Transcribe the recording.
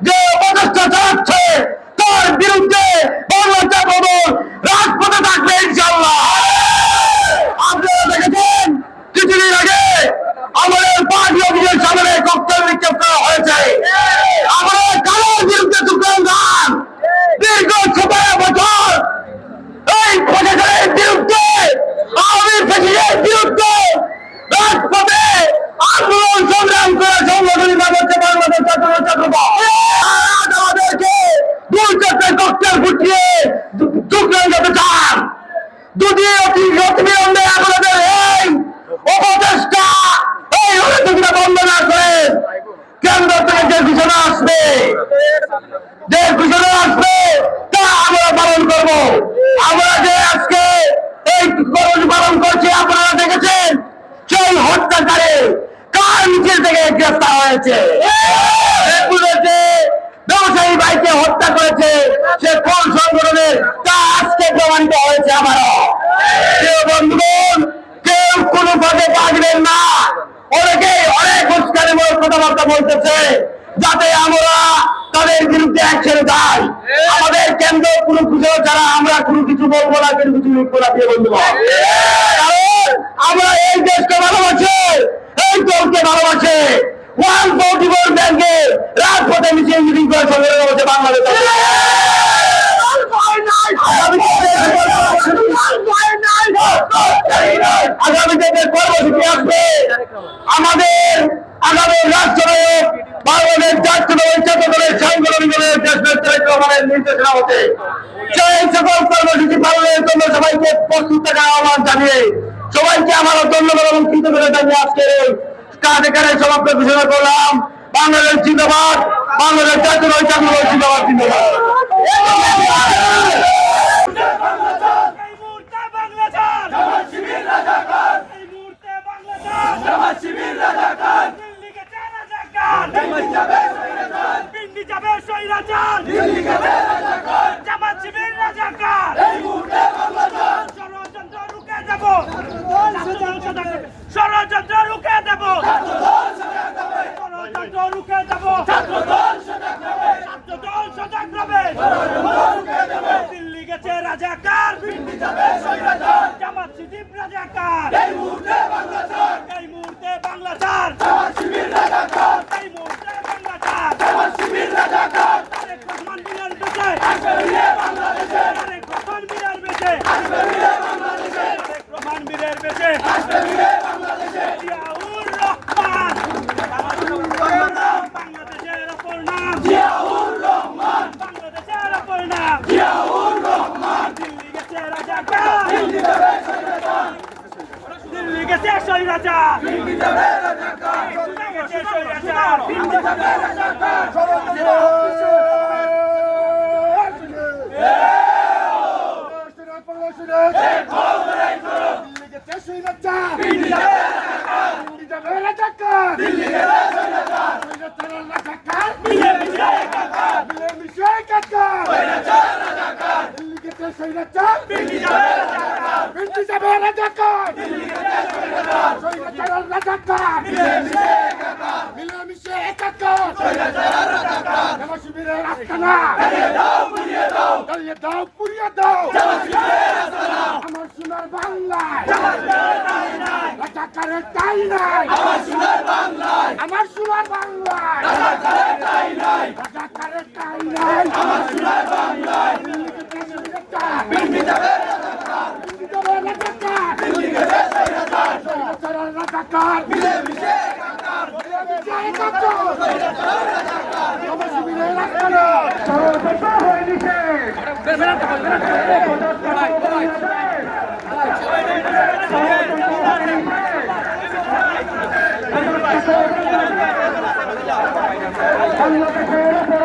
যে অপচেষ্টা চালাচ্ছে তার বিরুদ্ধে বাংলা জাতীয় রাজপথে থাকবে ইনশাল্লাহ আপনারা দেখেছেন কিছুদিন আগে আমাদের পার্টি অফিসের সামনে ককটেল নিক্ষেপ করা হয়েছে আমরা কারোর বিরুদ্ধে তুকান গান দীর্ঘ সতেরো বছর এই প্রশাসনের বিরুদ্ধে আওয়ামী ফেসিলের বিরুদ্ধে রাজপথে আন্দোলন সংগ্রাম করে সংগঠনিত হচ্ছে বাংলাদেশ ছাত্র ছাত্রদল আজ আমাদেরকে দুই চারটে ককটেল ফুটিয়ে তুকান যেতে চান অতি অতিবিলম্বে আপনাদের এই অপচেষ্টা, এই অভিযোগটা বন্ধ না করে কেন্দ্র থেকে যে ঘোষণা আসবে, যে ঘোষণা আসবে, তা আমরা পালন করব। আমরা যে আজকে এই কর্ম পালন করছি, আপনারা দেখেছেন, সেই হত্যাকারে কার মিছিল থেকে গ্রেফতার হয়েছে? ব্যবসায়ী ভাইকে হত্যা করেছে, সে কোন সংগঠনের? তা আজকে প্রমাণিত হয়েছে আমারও। কেউ বন্ধুগণ, কেউ কোনো পদে পাকবেন না। অনেকে অনেক উস্কানিমূলক কথাবার্তা বলতেছে, যাতে আমরা তাদের বিরুদ্ধে অ্যাকশন যাই আমাদের কেন্দ্র কোনো খুঁজে ছাড়া আমরা কোনো কিছু বলব না, কোনো কিছু লিখব না দিয়ে বন্ধু কারণ আমরা এই দেশকে ভালোবাসি, এই দলকে ভালোবাসি। ওয়ান ফোর্টি ফোর ব্যাংকে রাজপথে মিছিল মিটিং করে সংগ্রহ বাংলাদেশ আগামীতে যে কর্মসূচি আসবে আমাদের আগামী রাষ্ট্রনায়ক বাংলাদেশ সবাইকে প্রস্তুত জানিয়ে সবাইকে জিন্দাবাদ, বাংলাদেশ জাতীয় দল জিন্দাবাদ জিন্দাবাদ এই মুহূর্তে বাংলাদেশ জামাত শিবির রাজাকার এই মুহূর্তে বাংলাদেশ জামাত শিবির রাজাকার দিল্লি গেছে রাজাকার দিল্লি যাবে রাজাকার দিল্লি যাবে সৈরাচার দিল্লি যাবে রাজাকার জামাত শিবির রাজাকার এই মুহূর্তে বাংলাদেশ ষড়যন্ত্র রুখে এই মুহূর্তে বাংলাদেশ জামাত শিবির রাজাকার এই মুহূর্তে বাংলাদেশ জামাত শিবির রাজাকার তারেক রহমান বীরের বেঁচে আসবে ফিরে বাংলাদেশে তারেক রহমান বীরের বেঁচে আসবে ফিরে বাংলাদেশে তারেক রহমান বীরের বেঁচে আসবে ফিরে বাংলাদেশে জিয়াউর রহমান বাংলাদেশের অপর নাম জিয়াউর রহমান বাংলাদেশের অপর নাম জিয়াউর রহমান দিল্লি গেছে রাজাকার দিল্লি যাবে সৈরাচার দিল্লি গেছে সৈরাচার দিল্লি যাবে রাজাকার দিল্লি গেছে সৈরাচার দিল্লি যাবে রাজাকার মিলে মিশে একাকার দিল্লি যাবে রাজাকার। মিলেমিশে একাকার। শিবিরের আস্তানা। জ্বালিয়ে দাও, পুড়িয়ে দাও। আমার সোনার বাংলায়। রাজাকারের তাই নাই। আমার সোনার বাংলায়। আমার সোনার বাংলায় রাজাকারের তাই নাই। আমার সোনার বাংলায় দিল্লি যাবে রাজাকার দিল্লি যাবে রাজাকার দিল্লি যাবে রাজাকার রাজাকার মিলেমিশে একাকার মিলেমিশে একাকার আমার শিবিরের আস্তানা সর্বশেষ হয়ে দিছে বাংলাদেশের